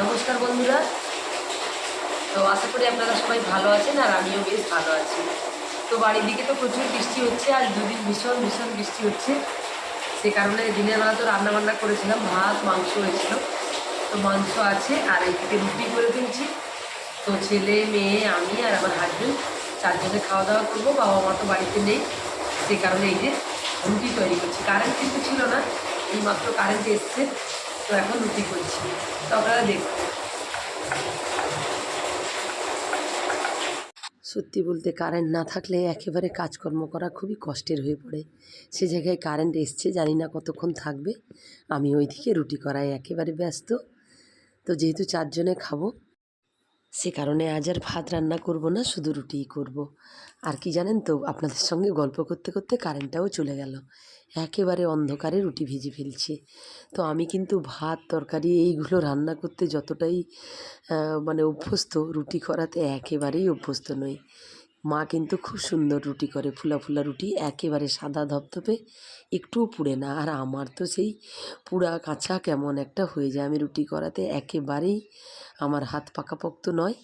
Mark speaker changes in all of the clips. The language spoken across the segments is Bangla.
Speaker 1: নমস্কার বন্ধুরা। তো আশা করি আপনারা সবাই ভালো আছেন আর আমিও বেশ ভালো আছি। তো বাড়ির দিকে তো প্রচুর বৃষ্টি হচ্ছে আর দুদিন ভীষণ ভীষণ বৃষ্টি হচ্ছে। সে কারণে দিনের বেলা তো রান্না বান্না করেছিলাম, ভাত, মাংস হয়েছিল। তো মাংস আছে আর এইদিকে রুটি করে ফেলছি। তো ছেলে, মেয়ে, আমি আর আমার হাজবেন্ড চারজনে খাওয়া দাওয়া করব বাবা মা তো বাড়িতে নেই। সে কারণে এই যে রুটি তৈরি করছি। কারেন্ট কিন্তু ছিল না এই মাত্র কারেন্ট এসছে। তো এখন রুটি করছি। তো আপনারা দেখুন। সত্যি বলতে কারেন্ট না থাকলে একেবারে কাজকর্ম করা খুবই কষ্টের হয়ে পড়ে। সে জায়গায় কারেন্ট এসছে, জানি না কতক্ষণ থাকবে। আমি ওইদিকে রুটি করায় একেবারে ব্যস্ত। তো যেহেতু চারজনে খাব সে কারণে আজ আর ভাত রান্না করব না, শুধু রুটিই করব। আর কি জানেন তো, আপনাদের সঙ্গে গল্প করতে করতে কারেন্টটাও চলে গেল। একেবারে অন্ধকারে রুটি ভেজে ফেলছে। তো আমি কিন্তু ভাত, তরকারি এইগুলো রান্না করতে যতটাই মানে অভ্যস্ত, রুটি করাতে একেবারেই অভ্যস্ত নই। মা কিন্তু খুব সুন্দর রুটি করে। ফুলা ফুলা রুটি একেবারে সাদা ধপধপে, একটুও পুড়ে না। আর আমার তো সেই পুড়া কাঁচা কেমন একটা হয়ে যায়। আমি রুটি করাতে একেবারেই আমার হাত পাকাপোক্ত নয়।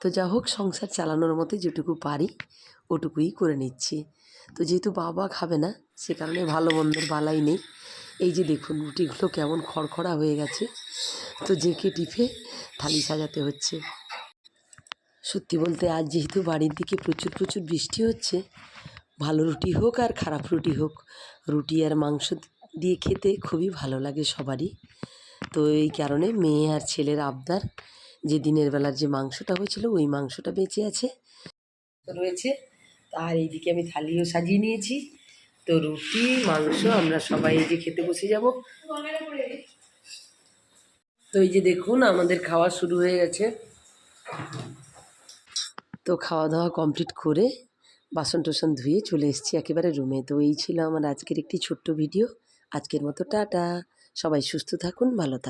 Speaker 1: তো যা হোক, সংসার চালানোর মতো যেটুকু পারি, ওটুকুই করে নিচ্ছি। তো যেহেতু বাবা খাবে না, সে কারণে ভালো মন্দর বালাই নেই। এই যে দেখুন, রুটিগুলো কেমন খড়খড়া হয়ে গেছে। তো জেঁকে টিপে থালি সাজাতে হচ্ছে। সত্যি বলতে আজ যেহেতু বাড়ির দিকে প্রচুর প্রচুর বৃষ্টি হচ্ছে, ভালো রুটি হোক আর খারাপ রুটি হোক, রুটি আর মাংস দিয়ে খেতে খুবই ভালো লাগে সবারই। তো এই কারণে মেয়ে আর ছেলের আবদার, যে দিনের বেলার যে মাংসটা হয়েছিল ওই মাংসটা বেঁচে আছে। রয়েছে, আর এইদিকে আমি থালিও সাজিয়ে নিয়েছি। তো রুটি, মাংস আমরা সবাই এই যে খেতে বসে যাব। তো এই যে দেখুন, আমাদের খাওয়া শুরু হয়ে গেছে। তো খাওয়া দাওয়া কমপ্লিট করে বাসন টোসন ধুয়ে চলে এসেছি একেবারে রুমে তো এই ছিল আমার আজকের একটি ছোট্ট ভিডিও আজকের মতো টাটা। সবাই সুস্থ থাকুন, ভালো থাকুন।